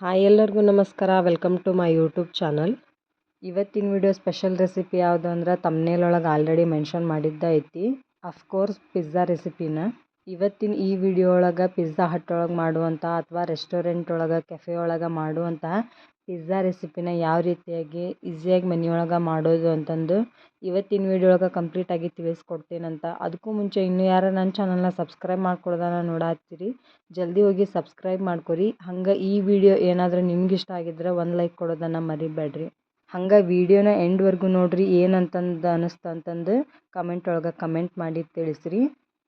Hi ಎಲ್ಲರಿಗೂ ನಮಸ್ಕಾರ. Welcome to my YouTube channel ಇವತ್ತಿನ ವಿಡಿಯೋ ಸ್ಪೆಷಲ್ ರೆಸಿಪಿ ಯಾವುದು ಅಂದ್ರೆ ತಮ್ನೇಲ್ ಒಳಗೆ ಆಲ್ರೆಡಿ ಮೆನ್ಷನ್ ಮಾಡಿದ್ದ ಐತಿ. ಅಫ್ಕೋರ್ಸ್ ಪಿಜ್ಜಾ ರೆಸಿಪಿನ ಇವತ್ತಿನ ಈ ವಿಡಿಯೋ ಒಳಗೆ ಪಿಜ್ಜಾ ಹಟ್ ಒಳಗೆ ಮಾಡುವಂಥ ಅಥವಾ ರೆಸ್ಟೋರೆಂಟ್ ಒಳಗೆ ಕೆಫೆ ಒಳಗೆ ಮಾಡುವಂಥ ಪಿಜ್ಜಾ ರೆಸಿಪಿನ ಯಾವ ರೀತಿಯಾಗಿ ಈಸಿಯಾಗಿ ಮನೆಯೊಳಗೆ ಮಾಡೋದು ಅಂತಂದು ಇವತ್ತಿನ ವಿಡಿಯೋ ಒಳಗೆ ಕಂಪ್ಲೀಟಾಗಿ ತಿಳಿಸ್ಕೊಡ್ತೀನಂತ ಅದಕ್ಕೂ ಮುಂಚೆ ಇನ್ನೂ ಯಾರು ನನ್ನ ಚಾನಲ್ನ ಸಬ್ಸ್ಕ್ರೈಬ್ ಮಾಡ್ಕೊಳ್ದಾನ ನೋಡಾತ್ತೀರಿ. ಜಲ್ದಿ ಹೋಗಿ ಸಬ್ಸ್ಕ್ರೈಬ್ ಮಾಡ್ಕೊರಿ. ಹಂಗೆ ಈ ವಿಡಿಯೋ ಏನಾದರೂ ನಿಮ್ಗೆ ಇಷ್ಟ ಆಗಿದ್ರೆ ಒಂದು ಲೈಕ್ ಕೊಡೋದನ್ನು ಮರಿಬೇಡ್ರಿ. ಹಂಗೆ ವಿಡಿಯೋನ ಎಂಡ್ವರೆಗೂ ನೋಡ್ರಿ ಏನಂತಂದು ಅನ್ನಿಸ್ತು ಅಂತಂದು ಕಮೆಂಟ್ ಒಳಗೆ ಕಮೆಂಟ್ ಮಾಡಿ ತಿಳಿಸ್ರಿ.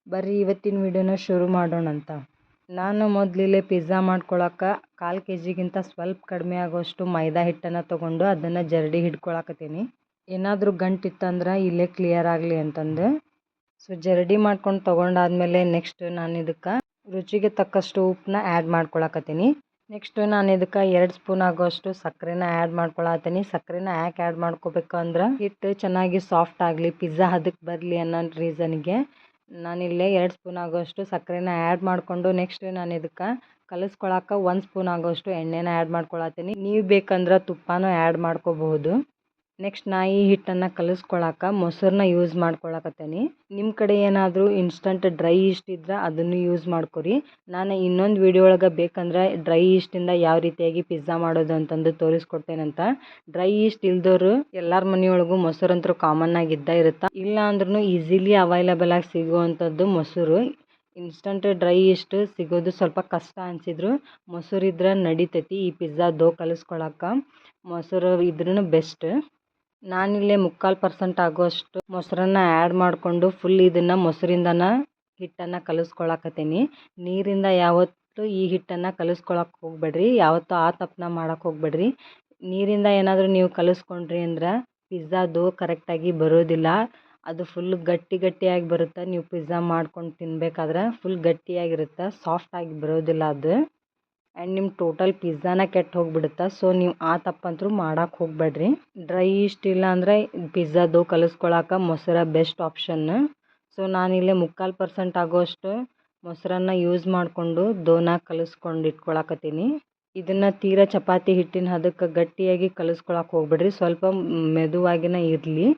ಬರ್ರಿ ಇವತ್ತಿನ ವಿಡಿಯೋನ ಶುರು ಮಾಡೋಣಂತ. ನಾನು ಮೊದಲಿಲ್ಲೇ ಪಿಜ್ಜಾ ಮಾಡ್ಕೊಳಕ್ಕೆ ಕಾಲು ಕೆ ಜಿಗಿಂತ ಸ್ವಲ್ಪ ಕಡಿಮೆ ಆಗೋಷ್ಟು ಮೈದಾ ಹಿಟ್ಟನ್ನು ತೊಗೊಂಡು ಅದನ್ನು ಜರಡಿ ಹಿಡ್ಕೊಳಕತ್ತೀನಿ. ಏನಾದರೂ ಗಂಟಿತ್ತಂದ್ರೆ ಇಲ್ಲೇ ಕ್ಲಿಯರ್ ಆಗಲಿ ಅಂತಂದು. ಸೊ ಜರಡಿ ಮಾಡ್ಕೊಂಡು ತೊಗೊಂಡಾದಮೇಲೆ ನೆಕ್ಸ್ಟ್ ನಾನು ಇದಕ್ಕೆ ರುಚಿಗೆ ತಕ್ಕಷ್ಟು ಉಪ್ಪನ್ನ ಆ್ಯಡ್ ಮಾಡ್ಕೊಳಕತ್ತೀನಿ. ನೆಕ್ಸ್ಟ್ ನಾನು ಇದಕ್ಕೆ ಎರಡು ಸ್ಪೂನ್ ಆಗೋಷ್ಟು ಸಕ್ಕರೆನ ಆ್ಯಡ್ ಮಾಡ್ಕೊಳತ್ತೀನಿ. ಸಕ್ಕರೆನ ಯಾಕೆ ಆ್ಯಡ್ ಮಾಡ್ಕೋಬೇಕು ಅಂದ್ರೆ ಹಿಟ್ಟು ಚೆನ್ನಾಗಿ ಸಾಫ್ಟ್ ಆಗಲಿ, ಪಿಜ್ಜಾ ಹದಕ್ಕೆ ಬರಲಿ ಅನ್ನೋ ರೀಸನ್ಗೆ ನಾನಿಲ್ಲೇ ಎರಡು ಸ್ಪೂನ್ ಆಗೋಷ್ಟು ಸಕ್ಕರೆನ ಆ್ಯಡ್ ಮಾಡಿಕೊಂಡು ನೆಕ್ಸ್ಟ್ ನಾನು ಇದಕ್ಕೆ ಕಲಿಸ್ಕೊಳಕ್ಕೆ ಒಂದು ಸ್ಪೂನ್ ಆಗೋಷ್ಟು ಎಣ್ಣೆನ ಆ್ಯಡ್ ಮಾಡ್ಕೊಳತ್ತೀನಿ. ನೀವು ಬೇಕಂದ್ರೆ ತುಪ್ಪನೂ ಆ್ಯಡ್ ಮಾಡ್ಕೋಬಹುದು. ನೆಕ್ಸ್ಟ್ ನಾ ಈ ಹಿಟ್ಟನ್ನು ಕಲಸ್ಕೊಳಕ್ಕ ಮೊಸರನ್ನ ಯೂಸ್ ಮಾಡ್ಕೊಳಕತ್ತೀನಿ. ನಿಮ್ಮ ಕಡೆ ಏನಾದರೂ ಇನ್ಸ್ಟಂಟ್ ಡ್ರೈ ಈಸ್ಟ್ ಇದ್ರೆ ಅದನ್ನು ಯೂಸ್ ಮಾಡ್ಕೊರಿ. ನಾನು ಇನ್ನೊಂದು ವಿಡಿಯೋ ಒಳಗೆ ಬೇಕಂದ್ರೆ ಡ್ರೈ ಈಸ್ಟಿಂದ ಯಾವ ರೀತಿಯಾಗಿ ಪಿಜ್ಜಾ ಮಾಡೋದು ಅಂತಂದು ತೋರಿಸ್ಕೊಡ್ತೇನಂತ ಡ್ರೈ ಈಸ್ಟ್ ಇಲ್ದೋರು ಎಲ್ಲರ ಮನೆಯೊಳಗೂ ಮೊಸರಂತೂ ಕಾಮನ್ ಆಗಿ ಇದ್ದೇ ಇರುತ್ತೆ? ಇಲ್ಲ ಅಂದ್ರೂ ಈಸಿಲಿ ಅವೈಲೇಬಲ್ ಆಗಿ ಸಿಗುವಂಥದ್ದು ಮೊಸರು. ಇನ್ಸ್ಟಂಟ್ ಡ್ರೈ ಈಸ್ಟ್ ಸಿಗೋದು ಸ್ವಲ್ಪ ಕಷ್ಟ ಅನಿಸಿದ್ರು. ಮೊಸರು ಇದ್ರೆ ನಡಿತೈತಿ ಈ ಪಿಜ್ಜಾ ದೋ ಕಲಿಸ್ಕೊಳಕ್ಕೆ ಮೊಸರು ಇದ್ರೂ ಬೆಸ್ಟ್ ನಾನಿಲ್ಲೇ ಮುಕ್ಕಾಲು ಪರ್ಸೆಂಟ್ ಆಗುವಷ್ಟು ಮೊಸರನ್ನ ಆ್ಯಡ್ ಮಾಡಿಕೊಂಡು ಫುಲ್ ಇದನ್ನು ಮೊಸರಿಂದನ ಹಿಟ್ಟನ್ನು ಕಲಿಸ್ಕೊಳಕತ್ತೀನಿ. ನೀರಿಂದ ಯಾವತ್ತೂ ಈ ಹಿಟ್ಟನ್ನು ಕಲಿಸ್ಕೊಳಕ್ಕೆ ಹೋಗ್ಬೇಡ್ರಿ. ಯಾವತ್ತೂ ಆ ತಪ್ಪನ್ನ ಮಾಡಕ್ಕೆ ಹೋಗ್ಬೇಡ್ರಿ. ನೀರಿಂದ ಏನಾದರೂ ನೀವು ಕಲಿಸ್ಕೊಂಡ್ರಿ ಅಂದ್ರೆ ಪಿಜ್ಜಾದು ಕರೆಕ್ಟಾಗಿ ಬರೋದಿಲ್ಲ. ಅದು ಫುಲ್ ಗಟ್ಟಿ ಗಟ್ಟಿಯಾಗಿ ಬರುತ್ತೆ? ನೀವು ಪಿಜ್ಜಾ ಮಾಡ್ಕೊಂಡು ತಿನ್ಬೇಕಾದ್ರೆ ಫುಲ್ ಗಟ್ಟಿಯಾಗಿರುತ್ತೆ? ಸಾಫ್ಟಾಗಿ ಬರೋದಿಲ್ಲ ಅದು. ಆ್ಯಂಡ್ ನಿಮ್ಮ ಟೋಟಲ್ ಪಿಜ್ಜಾನ ಕೆಟ್ಟು ಹೋಗ್ಬಿಡುತ್ತೆ? ಸೊ ನೀವು ಆ ತಪ್ಪಂತೂ ಮಾಡಕ್ಕೆ ಹೋಗ್ಬೇಡ್ರಿ. ಡ್ರೈ ಇಷ್ಟ ಇಲ್ಲ ಅಂದರೆ ಪಿಜ್ಜಾದು ಕಲಿಸ್ಕೊಳಕ್ಕೆ ಮೊಸರ ಬೆಸ್ಟ್ ಆಪ್ಷನ್ ಸೊ ನಾನಿಲ್ಲೇ ಮುಕ್ಕಾಲು ಪರ್ಸೆಂಟ್ ಆಗೋಷ್ಟು ಮೊಸರನ್ನ ಯೂಸ್ ಮಾಡಿಕೊಂಡು ದೋನ ಕಲಿಸ್ಕೊಂಡು ಇಟ್ಕೊಳಕತ್ತೀನಿ. ಇದನ್ನು ತೀರಾ ಚಪಾತಿ ಹಿಟ್ಟಿನ ಹದಕ್ಕೆ ಗಟ್ಟಿಯಾಗಿ ಕಲಿಸ್ಕೊಳಕ್ಕೆ ಹೋಗ್ಬೇಡ್ರಿ. ಸ್ವಲ್ಪ ಮೆದುವಾಗಿನ ಇರಲಿ.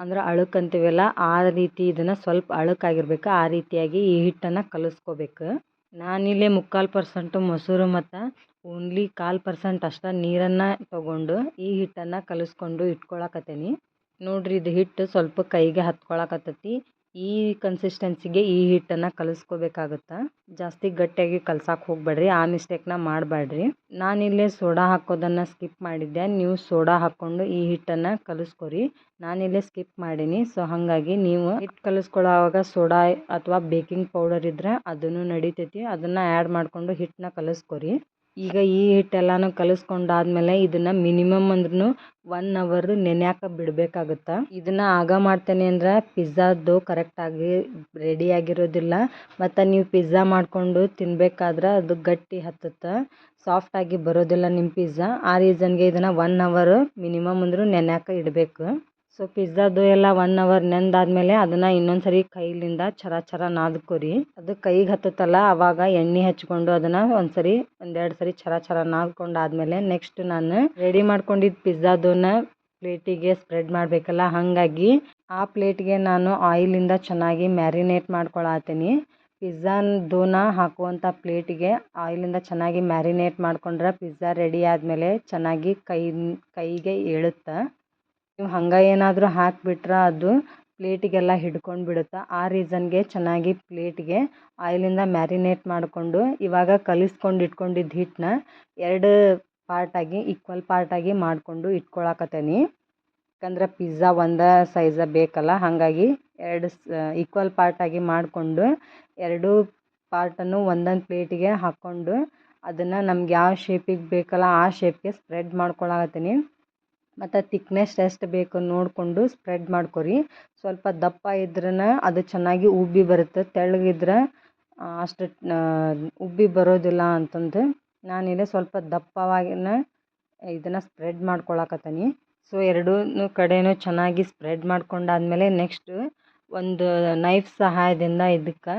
ಅಂದ್ರೆ ಅಳುಕಂತೀವಲ್ಲ ಆ ರೀತಿ ಇದನ್ನು ಸ್ವಲ್ಪ ಅಳುಕಾಗಿರ್ಬೇಕು ಆ ರೀತಿಯಾಗಿ ಈ ಹಿಟ್ಟನ್ನು ಕಲಿಸ್ಕೋಬೇಕು. ನಾನಿಲ್ಲೇ ಮುಕ್ಕಾಲು ಪರ್ಸೆಂಟು ಮೊಸರು ಮತ್ತು ಓನ್ಲಿ ಕಾಲು ಪರ್ಸೆಂಟ್ ಅಷ್ಟೇ ನೀರನ್ನು ತೊಗೊಂಡು ಈ ಹಿಟ್ಟನ್ನು ಕಲಸ್ಕೊಂಡು ಇಟ್ಕೊಳಕತ್ತೀನಿ. ನೋಡಿರಿ ಇದು ಹಿಟ್ಟು ಸ್ವಲ್ಪ ಕೈಗೆ ಹತ್ಕೊಳಕತ್ತೈತಿ. ಈ ಕನ್ಸಿಸ್ಟೆನ್ಸಿಗೆ ಈ ಹಿಟ್ಟನ್ನು ಕಲಿಸ್ಕೋಬೇಕಾಗುತ್ತೆ? ಜಾಸ್ತಿ ಗಟ್ಟಿಯಾಗಿ ಕಲ್ಸಕ್ಕೆ ಹೋಗಬೇಡ್ರಿ, ಆ ಮಿಸ್ಟೇಕ್ನ ಮಾಡಬೇಡ್ರಿ ನಾನಿಲ್ಲೇ ಸೋಡಾ ಹಾಕೋದನ್ನು ಸ್ಕಿಪ್ ಮಾಡಿದ್ದೆ, ನೀವು ಸೋಡಾ ಹಾಕ್ಕೊಂಡು ಈ ಹಿಟ್ಟನ್ನು ಕಲಿಸ್ಕೊರಿ. ನಾನಿಲ್ಲೇ ಸ್ಕಿಪ್ ಮಾಡೀನಿ ಸೊ ಹಾಗಾಗಿ ನೀವು ಹಿಟ್ಟು ಕಲಸ್ಕೊಳ್ಳೋವಾಗ ಸೋಡಾ ಅಥವಾ ಬೇಕಿಂಗ್ ಪೌಡರ್ ಇದ್ದರೆ ಅದನ್ನು ನಡಿತೈತಿ, ಅದನ್ನು ಆ್ಯಡ್ ಮಾಡಿಕೊಂಡು ಹಿಟ್ಟನ್ನ ಕಲಿಸ್ಕೊರಿ. ಈಗ ಈ ಹಿಟ್ಟೆಲ್ಲನೂ ಕಲಿಸ್ಕೊಂಡಾದ್ಮೇಲೆ ಇದನ್ನು ಮಿನಿಮಮ್ ಅಂದ್ರೂ ಒನ್ ಅವರ್ ನೆನೆಯಾಕ ಬಿಡಬೇಕಾಗುತ್ತೆ? ಇದನ್ನು ಆಗ ಮಾಡ್ತೇನೆ ಅಂದ್ರೆ ಪಿಜ್ಜಾದ್ದು ಕರೆಕ್ಟಾಗಿ ರೆಡಿ ಆಗಿರೋದಿಲ್ಲ. ಮತ್ತು ನೀವು ಪಿಜ್ಜಾ ಮಾಡಿಕೊಂಡು ತಿನ್ನಬೇಕಾದ್ರೆ ಅದು ಗಟ್ಟಿ ಹತ್ತುತ್ತೆ? ಸಾಫ್ಟಾಗಿ ಬರೋದಿಲ್ಲ ನಿಮ್ಮ ಪಿಜ್ಜಾ. ಆ ರೀಸನ್ಗೆ ಇದನ್ನು ಒನ್ ಅವರ್ ಮಿನಿಮಮ್ ಅಂದರೂ ನೆನೆಯಾಕ ಇಡಬೇಕು. ಸೊ ಪಿಜ್ಜಾದು ಎಲ್ಲ ಒನ್ ಅವರ್ ನೆಂದಾದ್ಮೇಲೆ ಅದನ್ನು ಇನ್ನೊಂದು ಸರಿ ಕೈಲಿಂದ ಚರ ಚರ ನಾದ್ಕೊರಿ. ಅದು ಕೈಗೆ ಹತ್ತುತ್ತಲ್ಲ ಆವಾಗ ಎಣ್ಣೆ ಹಚ್ಕೊಂಡು ಅದನ್ನು ಒಂದು ಸರಿ ಒಂದೆರಡು ಸರಿ ಚರ ಚರ ನಾದ್ಕೊಂಡಾದ್ಮೇಲೆ ನೆಕ್ಸ್ಟ್ ನಾನು ರೆಡಿ ಮಾಡ್ಕೊಂಡಿದ್ದ ಪಿಜ್ಜಾದನ್ನ ಪ್ಲೇಟಿಗೆ ಸ್ಪ್ರೆಡ್ ಮಾಡಬೇಕಲ್ಲ, ಹಾಗಾಗಿ ಆ ಪ್ಲೇಟ್ಗೆ ನಾನು ಆಯಿಲಿಂದ ಚೆನ್ನಾಗಿ ಮ್ಯಾರಿನೇಟ್ ಮಾಡ್ಕೊಳತ್ತೀನಿ ಪಿಜ್ಜಾದೋನ ಹಾಕುವಂಥ ಪ್ಲೇಟಿಗೆ ಆಯಿಲಿಂದ ಚೆನ್ನಾಗಿ ಮ್ಯಾರಿನೇಟ್ ಮಾಡ್ಕೊಂಡ್ರೆ ಪಿಜ್ಜಾ ರೆಡಿ ಆದಮೇಲೆ ಚೆನ್ನಾಗಿ ಕೈ, ಕೈಗೆ ಏಳುತ್ತೆ? ನೀವು ಹಂಗೆ ಏನಾದರೂ ಹಾಕಿಬಿಟ್ರೆ ಅದು ಪ್ಲೇಟಿಗೆಲ್ಲ ಹಿಡ್ಕೊಂಡು ಬಿಡುತ್ತೆ ಆ ರೀಸನ್ಗೆ ಚೆನ್ನಾಗಿ ಪ್ಲೇಟಿಗೆ ಆಯಿಲಿಂದ ಮ್ಯಾರಿನೇಟ್ ಮಾಡಿಕೊಂಡು ಇವಾಗ ಕಲಿಸ್ಕೊಂಡು ಇಟ್ಕೊಂಡಿದ್ದ ಹಿಟ್ಟನ್ನ ಎರಡು ಪಾರ್ಟಾಗಿ ಈಕ್ವಲ್ ಪಾರ್ಟಾಗಿ ಮಾಡಿಕೊಂಡು ಇಟ್ಕೊಳಕತ್ತೀನಿ. ಯಾಕಂದ್ರೆ ಪಿಜ್ಜಾ ಒಂದೇ ಸೈಜ ಬೇಕಲ್ಲ, ಹಾಗಾಗಿ ಎರಡು ಈಕ್ವಲ್ ಪಾರ್ಟಾಗಿ ಮಾಡಿಕೊಂಡು ಎರಡು ಪಾರ್ಟನ್ನು ಒಂದೊಂದು ಪ್ಲೇಟಿಗೆ ಹಾಕ್ಕೊಂಡು ಅದನ್ನು ನಮ್ಗೆ ಯಾವ ಶೇಪಿಗೆ ಬೇಕಲ್ಲ ಆ ಶೇಪ್ಗೆ ಸ್ಪ್ರೆಡ್ ಮಾಡ್ಕೊಳಕತ್ತೀನಿ. ಮತ್ತು ತಿಕ್ನೆಸ್ ಎಷ್ಟು ಬೇಕು ನೋಡಿಕೊಂಡು ಸ್ಪ್ರೆಡ್ ಮಾಡ್ಕೊರಿ. ಸ್ವಲ್ಪ ದಪ್ಪ ಇದ್ರೇ ಅದು ಚೆನ್ನಾಗಿ ಉಬ್ಬಿ ಬರುತ್ತೆ. ತೆಳ್ಳಗಿದ್ರೆ ಅಷ್ಟು ಉಬ್ಬಿ ಬರೋದಿಲ್ಲ ಅಂತಂದು ನಾನಿಲ್ಲಿ ಸ್ವಲ್ಪ ದಪ್ಪವಾಗಿನ ಇದನ್ನು ಸ್ಪ್ರೆಡ್ ಮಾಡ್ಕೊಳಕತ್ತೀನಿ. ಸೊ ಎರಡೂ ಕಡೆಯೂ ಚೆನ್ನಾಗಿ ಸ್ಪ್ರೆಡ್ ಮಾಡ್ಕೊಂಡಾದ್ಮೇಲೆ ನೆಕ್ಸ್ಟ್ ಒಂದು ನೈಫ್ ಸಹಾಯದಿಂದ ಇದಕ್ಕೆ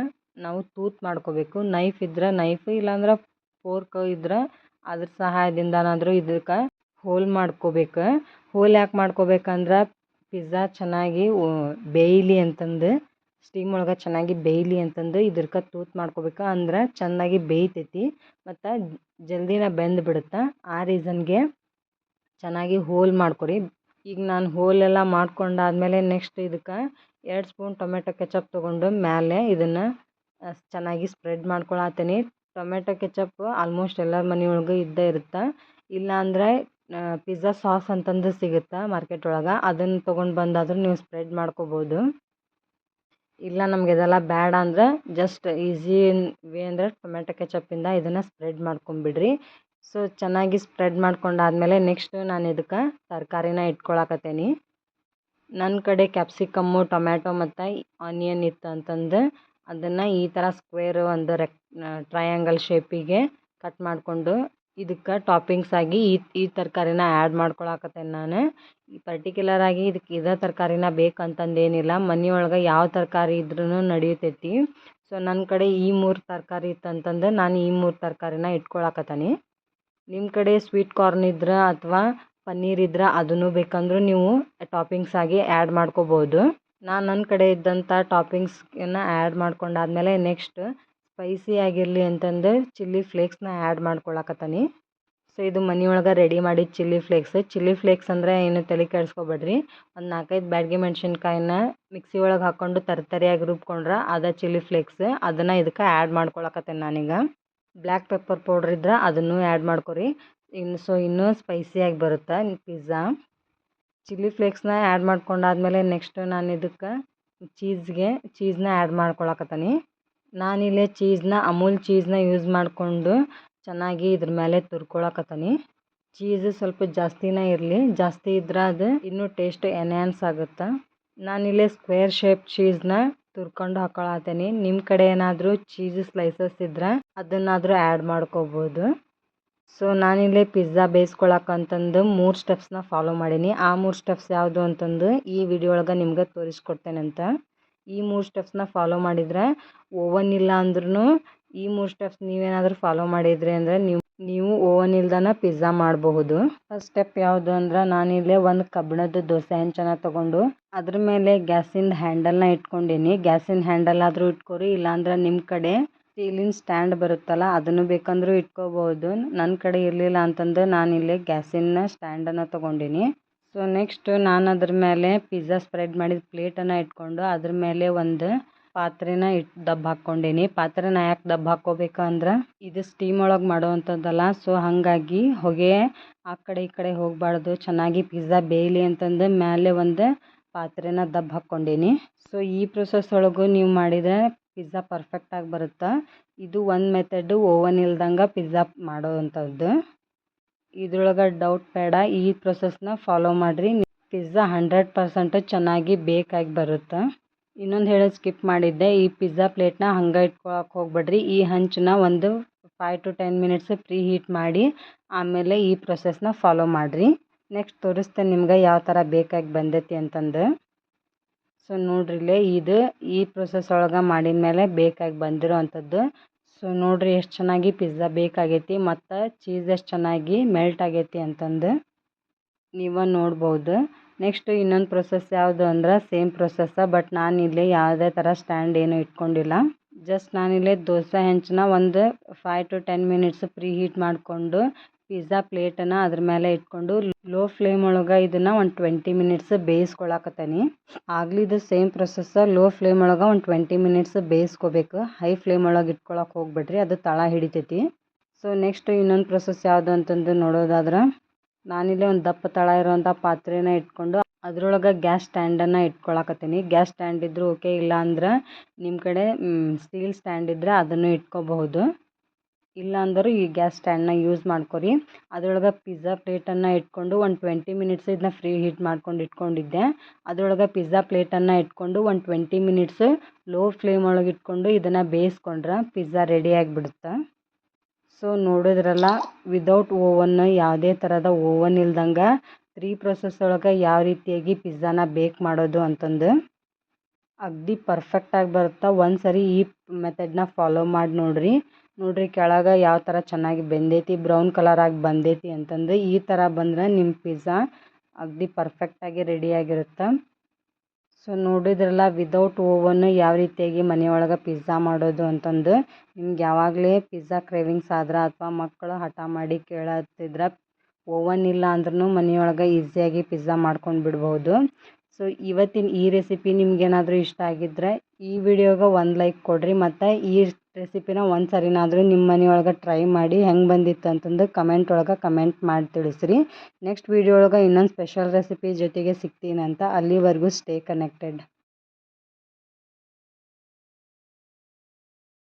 ನಾವು ತೂತು ಮಾಡ್ಕೋಬೇಕು. ನೈಫ್ ಇದ್ರೆ ನೈಫ್ ಇಲ್ಲಾಂದ್ರೆ ಫೋರ್ಕ್ ಇದ್ರೆ ಅದ್ರ ಸಹಾಯದಿಂದನಾದರೂ ಇದಕ್ಕೆ ಹೋಲ್ ಮಾಡ್ಕೋಬೇಕು. ಹೋಲ್ ಯಾಕೆ ಮಾಡ್ಕೋಬೇಕಂದ್ರೆ ಪಿಜ್ಜಾ ಚೆನ್ನಾಗಿ ಬೇಯಲಿ ಅಂತಂದು ಸ್ಟೀಮ್ ಒಳಗೆ ಚೆನ್ನಾಗಿ ಬೇಯಲಿ ಅಂತಂದು ಇದ್ರಕ್ಕೆ ತೂತು ಮಾಡ್ಕೋಬೇಕು. ಅಂದ್ರೆ ಚೆನ್ನಾಗಿ ಬೇಯ್ತೈತಿ. ಮತ್ತು ಜಲ್ದಿನ ಬೆಂದು ಬಿಡುತ್ತೆ. ಆ ರೀಸನ್ಗೆ ಚೆನ್ನಾಗಿ ಹೋಲ್ ಮಾಡ್ಕೊರಿ. ಈಗ ನಾನು ಹೋಲೆಲ್ಲ ಮಾಡ್ಕೊಂಡಾದ್ಮೇಲೆ ನೆಕ್ಸ್ಟ್ ಇದಕ್ಕೆ ಎರಡು ಸ್ಪೂನ್ ಟೊಮೆಟೊ ಕೆಚಪ್ ತೊಗೊಂಡು ಮೇಲೆ ಇದನ್ನು ಚೆನ್ನಾಗಿ ಸ್ಪ್ರೆಡ್ ಮಾಡ್ಕೊಳತ್ತೀನಿ ಟೊಮೆಟೊ ಕೆಚಪ್ ಆಲ್ಮೋಸ್ಟ್ ಎಲ್ಲರ ಮನೆಯೊಳಗೂ ಇದ್ದೇ ಇರುತ್ತೆ. ಇಲ್ಲಾಂದರೆ ಪಿಜ್ಜಾ ಸಾಸ್ ಅಂತಂದು ಸಿಗುತ್ತೆ ಮಾರ್ಕೆಟ್ ಒಳಗೆ ಅದನ್ನು ತೊಗೊಂಡು ಬಂದಾದರೂ ನೀವು ಸ್ಪ್ರೆಡ್ ಮಾಡ್ಕೋಬೋದು. ಇಲ್ಲ ನಮಗೆ ಇದೆಲ್ಲ ಬೇಡ ಅಂದ್ರೆ ಜಸ್ಟ್ ಈಸಿ ವೇ ಅಂದರೆ ಟೊಮೆಟೊ ಕೆಚಪ್ಪಿಂದ ಇದನ್ನು ಸ್ಪ್ರೆಡ್ ಮಾಡ್ಕೊಂಬಿಡ್ರಿ. ಸೊ, ಚೆನ್ನಾಗಿ ಸ್ಪ್ರೆಡ್ ಮಾಡ್ಕೊಂಡಾದ್ಮೇಲೆ ನೆಕ್ಸ್ಟ್ ನಾನು ಇದಕ್ಕೆ ತರಕಾರಿನ ಇಟ್ಕೊಳಕತ್ತೀನಿ. ನನ್ನ ಕಡೆ ಕ್ಯಾಪ್ಸಿಕಮ್ಮು, ಟೊಮ್ಯಾಟೊ ಮತ್ತು ಆನಿಯನ್ ಇತ್ತು ಅಂತಂದು ಅದನ್ನು ಈ ಥರ ಸ್ಕ್ವೇರ್ ಒಂದು ರೆಕ್ ಟ್ರಯಾಂಗಲ್ ಶೇಪಿಗೆ ಕಟ್ ಮಾಡಿಕೊಂಡು ಇದಕ್ಕೆ ಟಾಪಿಂಗ್ಸ್ ಆಗಿ ಈ ಈ ತರಕಾರಿನ ಆ್ಯಡ್ ಮಾಡ್ಕೊಳಕತ್ತೇನೆ ನಾನು. ಪರ್ಟಿಕ್ಯುಲರ್ ಆಗಿ ಇದಕ್ಕೆ ಇದೇ ತರಕಾರಿನ ಬೇಕಂತಂದೇನಿಲ್ಲ. ಒಳಗೆ ಯಾವ ತರಕಾರಿ ಇದ್ರೂ ನಡೆಯುತೈತಿ ಸೊ ನನ್ನ ಕಡೆ ಈ ಮೂರು ತರಕಾರಿ ಇತ್ತಂತಂದು ನಾನು ಈ ಮೂರು ತರಕಾರಿನ ಇಟ್ಕೊಳಕತ್ತೀನಿ. ನಿಮ್ಮ ಕಡೆ ಸ್ವೀಟ್ ಕಾರ್ನ್ ಇದ್ರೆ ಅಥವಾ ಪನ್ನೀರ್ ಇದ್ರೆ ಅದನ್ನು ಬೇಕಂದ್ರೂ ನೀವು ಟಾಪಿಂಗ್ಸ್ ಆಗಿ ಆ್ಯಡ್ ಮಾಡ್ಕೋಬೋದು. ನಾನು ನನ್ನ ಕಡೆ ಇದ್ದಂಥ ಟಾಪಿಂಗ್ಸ್ನ ಆ್ಯಡ್ ಮಾಡ್ಕೊಂಡಾದ್ಮೇಲೆ ನೆಕ್ಸ್ಟ್ ಸ್ಪೈಸಿ ಆಗಿರಲಿ ಅಂತಂದು ಚಿಲ್ಲಿ ಫ್ಲೇಕ್ಸ್ನ ಆ್ಯಡ್ ಮಾಡ್ಕೊಳಕತ್ತೀನಿ. ಸೊ ಇದು ಮನೆಯೊಳಗೆ ರೆಡಿ ಮಾಡಿದ ಚಿಲ್ಲಿ ಫ್ಲೇಕ್ಸ್ ಚಿಲ್ಲಿ ಫ್ಲೇಕ್ಸ್ ಅಂದರೆ ಏನು ತಲೆ ಕೆಡಿಸ್ಕೊಬೇಡ್ರಿ. ಒಂದು ನಾಲ್ಕೈದು ಬ್ಯಾಡಗಿ ಮೆಣಸಿನ್ಕಾಯಿನ ಮಿಕ್ಸಿ ಒಳಗೆ ಹಾಕ್ಕೊಂಡು ತರ್ತರಿಯಾಗಿ ರುಬ್ಕೊಂಡ್ರೆ ಅದ ಚಿಲ್ಲಿ ಫ್ಲೇಕ್ಸ್ ಅದನ್ನು ಇದಕ್ಕೆ ಆ್ಯಡ್ ಮಾಡ್ಕೊಳಕತ್ತೇನೆ ನಾನೀಗ. ಬ್ಲ್ಯಾಕ್ ಪೆಪ್ಪರ್ ಪೌಡ್ರ್ ಇದ್ರೆ ಅದನ್ನು ಆ್ಯಡ್ ಮಾಡ್ಕೊರಿ. ಇನ್ನು ಸೊ ಇನ್ನೂ ಸ್ಪೈಸಿಯಾಗಿ ಬರುತ್ತೆ ಪಿಜ್ಜಾ ಚಿಲ್ಲಿ ಫ್ಲೇಕ್ಸ್ನ ಆ್ಯಡ್ ಮಾಡ್ಕೊಂಡಾದ್ಮೇಲೆ ನೆಕ್ಸ್ಟ್ ನಾನು ಇದಕ್ಕೆ ಚೀಸ್ಗೆ ಚೀಸ್ನ ಆ್ಯಡ್ ಮಾಡ್ಕೊಳಕತ್ತೀನಿ. ನಾನಿಲ್ಲಿ ಚೀಸ್ನ, ಅಮೂಲ್ ಚೀಸ್ನ ಯೂಸ್ ಮಾಡಿಕೊಂಡು ಚೆನ್ನಾಗಿ ಇದ್ರ ಮೇಲೆ ತುರ್ಕೊಳಕತ್ತೀನಿ. ಚೀಸ್ ಸ್ವಲ್ಪ ಜಾಸ್ತಿನೇ ಇರಲಿ. ಜಾಸ್ತಿ ಇದ್ರೆ ಅದು ಇನ್ನೂ ಟೇಸ್ಟ್ ಎನ್ಹ್ಯಾನ್ಸ್ ಆಗುತ್ತೆ. ನಾನಿಲ್ಲಿ ಸ್ಕ್ವೇರ್ ಶೇಪ್ ಚೀಸ್ನ ತುರ್ಕೊಂಡು ಹಾಕೊಳತ್ತೀನಿ ನಿಮ್ಮ ಕಡೆ ಏನಾದರೂ ಚೀಸ್ ಸ್ಲೈಸಸ್ ಇದ್ರೆ ಅದನ್ನಾದರೂ ಆ್ಯಡ್ ಮಾಡ್ಕೋಬೋದು. ಸೊ ನಾನಿಲ್ಲಿ ಪಿಜ್ಜಾ ಬೇಯಿಸ್ಕೊಳಕ್ಕಂತಂದು ಮೂರು ಸ್ಟೆಪ್ಸ್ನ ಫಾಲೋ ಮಾಡೀನಿ. ಆ ಮೂರು ಸ್ಟೆಪ್ಸ್ ಯಾವುದು ಅಂತಂದು ಈ ವಿಡಿಯೋ ಒಳಗೆ ನಿಮ್ಗೆ ತೋರಿಸ್ಕೊಡ್ತೇನೆ ಅಂತ ಈ ಮೂರು ಸ್ಟೆಪ್ಸ್ನ ಫಾಲೋ ಮಾಡಿದರೆ ಓವನ್ ಇಲ್ಲ ಅಂದ್ರೂ ಈ ಮೂರು ಸ್ಟೆಪ್ಸ್ ನೀವೇನಾದರೂ ಫಾಲೋ ಮಾಡಿದ್ರಿ ಅಂದರೆ ನೀವು ನೀವು ಓವನ್ ಇಲ್ದನ ಪಿಜ್ಜಾ ಮಾಡಬಹುದು. ಫಸ್ಟ್ ಸ್ಟೆಪ್ ಯಾವುದು ಅಂದ್ರೆ ನಾನಿಲ್ಲೇ ಒಂದು ಕಬ್ಬಿಣದ ದೋಸೆ ಹಂಚನ ತಗೊಂಡು ಅದ್ರ ಮೇಲೆ ಗ್ಯಾಸಿಂದ ಹ್ಯಾಂಡಲ್ನ ಇಟ್ಕೊಂಡೀನಿ. ಗ್ಯಾಸಿನ ಹ್ಯಾಂಡಲ್ ಆದರೂ ಇಟ್ಕೊರಿ, ಇಲ್ಲಾಂದ್ರೆ ನಿಮ್ಮ ಕಡೆ ಸ್ಟೀಲಿನ ಸ್ಟ್ಯಾಂಡ್ ಬರುತ್ತಲ್ಲ ಅದನ್ನು ಬೇಕಂದ್ರೂ ಇಟ್ಕೋಬಹುದು. ನನ್ನ ಕಡೆ ಇರಲಿಲ್ಲ ಅಂತಂದು ನಾನಿಲ್ಲಿ ಗ್ಯಾಸಿನ ಸ್ಟ್ಯಾಂಡನ್ನು ತೊಗೊಂಡೀನಿ. ಸೊ ನೆಕ್ಸ್ಟ್ ನಾನು ಅದ್ರ ಮೇಲೆ ಪಿಜ್ಜಾ ಸ್ಪ್ರೆಡ್ ಮಾಡಿದ ಪ್ಲೇಟನ್ನು ಇಟ್ಕೊಂಡು ಅದ್ರ ಮೇಲೆ ಒಂದು ಪಾತ್ರೆನ ಇಟ್ಟು ದಬ್ಬ ಹಾಕ್ಕೊಂಡೀನಿ. ಪಾತ್ರೆನ ಯಾಕೆ ದಬ್ಬ ಹಾಕ್ಕೋಬೇಕು ಅಂದ್ರೆ ಇದು ಸ್ಟೀಮ್ ಒಳಗೆ ಮಾಡೋವಂಥದ್ದಲ್ಲ. ಸೊ ಹಾಗಾಗಿ ಹೊಗೆ ಆ ಕಡೆ ಈ ಕಡೆ ಹೋಗಬಾರ್ದು. ಚೆನ್ನಾಗಿ ಪಿಜ್ಜಾ ಬೇಯಲಿ ಅಂತಂದು ಮೇಲೆ ಒಂದು ಪಾತ್ರೆನ ದಬ್ಬ ಹಾಕ್ಕೊಂಡೀನಿ. ಸೊ ಈ ಪ್ರೊಸೆಸ್ ಒಳಗೂ ನೀವು ಮಾಡಿದರೆ ಪಿಜ್ಜಾ ಪರ್ಫೆಕ್ಟಾಗಿ ಬರುತ್ತೆ. ಇದು ಒಂದು ಮೆಥಡು ಓವನ್ ಇಲ್ದಂಗೆ ಪಿಜ್ಜಾ ಮಾಡೋವಂಥದ್ದು. ಇದ್ರೊಳಗೆ ಡೌಟ್ ಬೇಡ, ಈ ಪ್ರೊಸೆಸ್ನ ಫಾಲೋ ಮಾಡಿರಿ. ಪಿಜ್ಜಾ ಹಂಡ್ರೆಡ್ ಪರ್ಸೆಂಟ್ ಚೆನ್ನಾಗಿ ಬೇಕಾಗಿ ಬರುತ್ತೆ. ಇನ್ನೊಂದು ಹೇಳೋದು ಸ್ಕಿಪ್ ಮಾಡಿದ್ದೆ, ಈ ಪಿಜ್ಜಾ ಪ್ಲೇಟ್ನ ಹಂಗೆ ಇಟ್ಕೊಳಕ್ಕೆ ಹೋಗ್ಬೇಡ್ರಿ. ಈ ಹಂಚನ್ನ ಒಂದು five to ten minutes preheat ಮಾಡಿ, ಆಮೇಲೆ ಈ ಪ್ರೊಸೆಸ್ನ ಫಾಲೋ ಮಾಡಿರಿ. ನೆಕ್ಸ್ಟ್ ತೋರಿಸ್ತೇನೆ ನಿಮ್ಗೆ ಯಾವ ಥರ ಬೇಕಾಗಿ ಬಂದೈತಿ ಅಂತಂದು. ಸೊ ನೋಡ್ರಿಲ್ಲೇ ಇದು ಈ ಪ್ರೊಸೆಸ್ ಒಳಗೆ ಮಾಡಿದ ಮೇಲೆ ಬೇಕಾಗಿ ಬಂದಿರೋ ಅಂಥದ್ದು ಸೊ ನೋಡ್ರಿ ಎಷ್ಟು ಚೆನ್ನಾಗಿ ಪಿಜ್ಜಾ ಬೇಕಾಗೈತಿ, ಮತ್ತು ಚೀಸ್ ಎಷ್ಟು ಚೆನ್ನಾಗಿ ಮೆಲ್ಟ್ ಆಗೈತಿ ಅಂತಂದು ನೀವು ನೋಡ್ಬೋದು. ನೆಕ್ಸ್ಟ್ ಇನ್ನೊಂದು ಪ್ರೊಸೆಸ್ ಯಾವುದು ಅಂದ್ರೆ ಸೇಮ್ ಪ್ರೊಸೆಸ್ಸ ಬಟ್ ನಾನಿಲ್ಲಿ ಯಾವುದೇ ಥರ ಸ್ಟ್ಯಾಂಡ್ ಏನು ಇಟ್ಕೊಂಡಿಲ್ಲ. ಜಸ್ಟ್ ನಾನಿಲ್ಲಿ ದೋಸೆ ಹೆಂಚನ್ನ ಒಂದು five to ten minutes preheat ಮಾಡಿಕೊಂಡು ಪಿಜ್ಜಾ ಪ್ಲೇಟನ್ನು ಅದ್ರ ಮೇಲೆ ಇಟ್ಕೊಂಡು ಲೋ ಫ್ಲೇಮ್ ಒಳಗೆ ಇದನ್ನು ಒಂದು ಟ್ವೆಂಟಿ ಮಿನಿಟ್ಸ್ ಬೇಯಿಸ್ಕೊಳಕತ್ತೀನಿ. ಆಗ್ಲಿದು ಸೇಮ್ ಪ್ರೊಸೆಸ್ ಲೋ ಫ್ಲೇಮ್ ಒಳಗೆ ಒಂದು ಟ್ವೆಂಟಿ ಮಿನಿಟ್ಸ್ ಬೇಯಿಸ್ಕೋಬೇಕು. ಹೈ ಫ್ಲೇಮ್ ಒಳಗೆ ಇಟ್ಕೊಳಕ್ಕೆ ಹೋಗ್ಬೇಡ್ರಿ, ಅದು ತಳ ಹಿಡಿತೈತಿ. ಸೊ ನೆಕ್ಸ್ಟ್ ಇನ್ನೊಂದು ಪ್ರೊಸೆಸ್ ಯಾವುದು ಅಂತಂದು ನೋಡೋದಾದ್ರೆ, ನಾನಿಲ್ಲಿ ಒಂದು ದಪ್ಪ ತಳ ಇರೋವಂಥ ಪಾತ್ರೆನ ಇಟ್ಕೊಂಡು ಅದರೊಳಗೆ ಗ್ಯಾಸ್ ಸ್ಟ್ಯಾಂಡನ್ನು ಇಟ್ಕೊಳಕತ್ತೀನಿ. ಗ್ಯಾಸ್ ಸ್ಟ್ಯಾಂಡ್ ಇದ್ದರೂ ಓಕೆ ಇಲ್ಲ ಅಂದ್ರೆ ನಿಮ್ಮ ಕಡೆ ಸ್ಟೀಲ್ ಸ್ಟ್ಯಾಂಡ್ ಇದ್ದರೆ ಅದನ್ನು ಇಟ್ಕೋಬಹುದು. ಇಲ್ಲ ಅಂದರೂ ಈ ಗ್ಯಾಸ್ ಸ್ಟ್ಯಾಂಡನ್ನ ಯೂಸ್ ಮಾಡ್ಕೊರಿ. ಅದ್ರೊಳಗೆ ಪಿಜ್ಜಾ ಪ್ಲೇಟನ್ನು ಇಟ್ಕೊಂಡು ಒಂದು ಟ್ವೆಂಟಿ ಮಿನಿಟ್ಸ್ ಇದನ್ನ ಫ್ರೀ ಹೀಟ್ ಮಾಡ್ಕೊಂಡು ಇಟ್ಕೊಂಡಿದ್ದೆ. ಅದ್ರೊಳಗೆ ಪಿಜ್ಜಾ ಪ್ಲೇಟನ್ನು ಇಟ್ಕೊಂಡು ಒಂದು ಟ್ವೆಂಟಿ ಮಿನಿಟ್ಸ್ ಲೋ ಫ್ಲೇಮ್ ಒಳಗೆ ಇಟ್ಕೊಂಡು ಇದನ್ನು ಬೇಯಿಸ್ಕೊಂಡ್ರೆ ಪಿಜ್ಜಾ ರೆಡಿ ಆಗಿಬಿಡುತ್ತೆ. ಸೊ, ನೋಡಿದ್ರಲ್ಲ ವಿದೌಟ್ ಓವನ್ ಯಾವುದೇ ಥರದ ಓವನ್ ಇಲ್ದಂಗೆ ತ್ರೀ ಪ್ರೊಸೆಸ್ ಒಳಗೆ ಯಾವ ರೀತಿಯಾಗಿ ಪಿಜ್ಜಾನ ಬೇಕ್ ಮಾಡೋದು ಅಂತಂದು. ಅಗ್ದಿ ಪರ್ಫೆಕ್ಟಾಗಿ ಬರುತ್ತೆ. ಒಂದು ಸರಿ ಈ ಮೆಥಡ್ನ ಫಾಲೋ ಮಾಡಿ ನೋಡಿರಿ. ನೋಡ್ರಿ ಕೆಳಗೆ ಯಾವ ಥರ ಚೆನ್ನಾಗಿ ಬೆಂದೈತಿ ಬ್ರೌನ್ ಕಲರ್ ಆಗಿ ಬಂದೈತಿ ಅಂತಂದು ಈ ಥರ ಬಂದ್ರೆ ನಿಮ್ಮ ಪಿಜ್ಜಾ ಅಗದಿ ಪರ್ಫೆಕ್ಟಾಗಿ ರೆಡಿಯಾಗಿರುತ್ತೆ ಸೊ ನೋಡಿದ್ರಲ್ಲ ವಿದೌಟ್ ಓವನ್ ಯಾವ ರೀತಿಯಾಗಿ ಮನೆಯೊಳಗೆ ಪಿಜ್ಜಾ ಮಾಡೋದು ಅಂತಂದು ನಿಮ್ಗೆ ಯಾವಾಗಲೇ ಪಿಜ್ಜಾ ಕ್ರೇವಿಂಗ್ಸ್ ಆದ್ರೆ ಅಥವಾ ಮಕ್ಕಳು ಹಠ ಮಾಡಿ ಕೇಳತ್ತಿದ್ರೆ ಓವನ್ ಇಲ್ಲ ಅಂದ್ರೂ ಮನೆಯೊಳಗೆ ಈಸಿಯಾಗಿ ಪಿಜ್ಜಾ ಮಾಡ್ಕೊಂಡು ಬಿಡ್ಬೋದು ಸೊ ಇವತ್ತಿನ ಈ ರೆಸಿಪಿ ನಿಮ್ಗೇನಾದರೂ ಇಷ್ಟ ಆಗಿದ್ದರೆ ಈ ವಿಡಿಯೋಗೆ ಒಂದು ಲೈಕ್ ಕೊಡಿರಿ, ಮತ್ತು ಈ ರೆಸಿಪಿನ ಒಂದು ಸರಿನಾದರೂ ನಿಮ್ಮ ಮನೆಯೊಳಗೆ ಟ್ರೈ ಮಾಡಿ ಹೆಂಗೆ ಬಂದಿತ್ತು ಅಂತಂದು ಕಮೆಂಟ್ ಒಳಗೆ ಕಮೆಂಟ್ ಮಾಡಿ ತಿಳಿಸ್ರಿ. ನೆಕ್ಸ್ಟ್ ವಿಡಿಯೋ ಒಳಗೆ ಇನ್ನೊಂದು ಸ್ಪೆಷಲ್ ರೆಸಿಪಿ ಜೊತೆಗೆ ಸಿಗ್ತೀನಂತ ಅಲ್ಲಿವರೆಗೂ ಸ್ಟೇ ಕನೆಕ್ಟೆಡ್